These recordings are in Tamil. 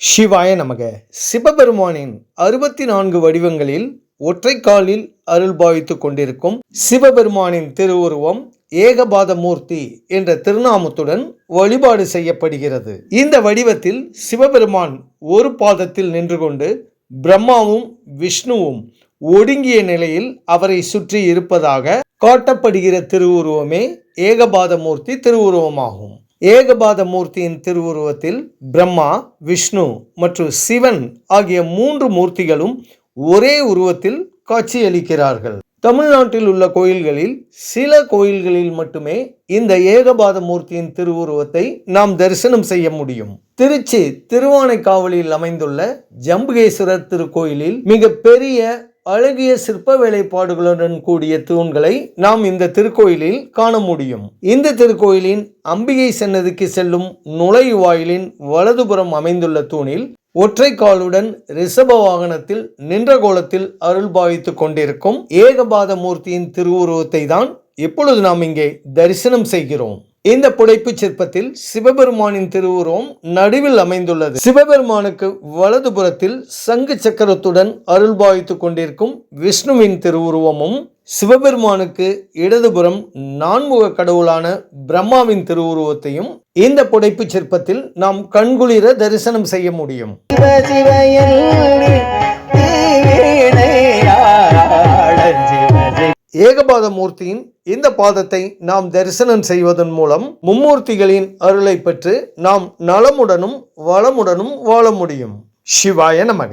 சிவாய நமக. சிவபெருமானின் அறுபத்தி நான்கு வடிவங்களில் ஒற்றைக்காலில் அருள் பாவித்து கொண்டிருக்கும் சிவபெருமானின் திருவுருவம் ஏகபாத மூர்த்தி என்ற திருநாமத்துடன் வழிபாடு செய்யப்படுகிறது. இந்த வடிவத்தில் சிவபெருமான் ஒரு பாதத்தில் நின்று கொண்டு பிரம்மாவும் விஷ்ணுவும் ஒடுங்கிய நிலையில் அவரை சுற்றி இருப்பதாக காட்டப்படுகிற திருவுருவமே ஏகபாத மூர்த்தி திருவுருவமாகும். ஏகபாத மூர்த்தியின் திருவுருவத்தில் பிரம்மா விஷ்ணு மற்றும் சிவன் ஆகிய மூன்று மூர்த்திகளும் ஒரே உருவத்தில் காட்சியளிக்கிறார்கள். தமிழ்நாட்டில் உள்ள கோயில்களில் சில கோயில்களில் மட்டுமே இந்த ஏகபாத மூர்த்தியின் திருவுருவத்தை நாம் தரிசனம் செய்ய முடியும். திருச்சி திருவானைக்காவலில் அமைந்துள்ள ஜம்புகேஸ்வரர் திருக்கோயிலில் மிக பெரிய அழகிய சிற்ப வேலைப்பாடுகளுடன் கூடிய தூண்களை நாம் இந்த திருக்கோயிலில் காண முடியும். இந்த திருக்கோயிலின் அம்பிகை சன்னதிக்கு செல்லும் நுழைவாயிலின் வலதுபுறம் அமைந்துள்ள தூணில் ஒற்றை காலுடன் ரிஷப வாகனத்தில் நின்ற கோலத்தில் அருள் பாவித்துக் கொண்டிருக்கும் ஏகபாத மூர்த்தியின் திருவுருவத்தை தான் இப்பொழுது நாம் இங்கே தரிசனம் செய்கிறோம். இந்த புடைப்புச் சிற்பத்தில் சிவபெருமானின் திருவுருவம் நடுவில் அமைந்துள்ளது. சிவபெருமானுக்கு வலதுபுறத்தில் சங்கு சக்கரத்துடன் அருள் பாவித்துக் கொண்டிருக்கும் விஷ்ணுவின் திருவுருவமும் சிவபெருமானுக்கு இடதுபுறம் நான்முக கடவுளான பிரம்மாவின் திருவுருவத்தையும் இந்த புடைப்புச் சிற்பத்தில் நாம் கண்குளிர தரிசனம் செய்ய முடியும். ஏகபாத மூர்த்தியின் இந்த பாதத்தை நாம் தரிசனம் செய்வதன் மூலம் மும்மூர்த்திகளின் அருளை பெற்று நாம் நலமுடனும் வளமுடனும் வாழ முடியும். சிவாய நமக.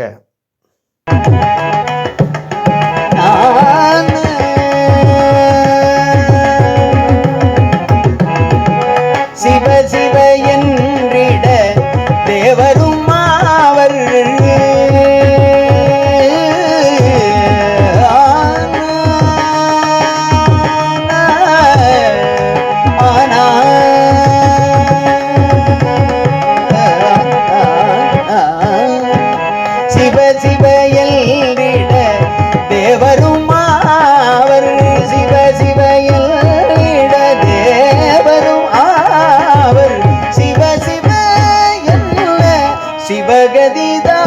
சிவ எல்லிட தேவருமாவர். சிவ சிவ எல்லிட தேவரும் ஆவர் சிவ சிவ எல்ல சிவகதிதா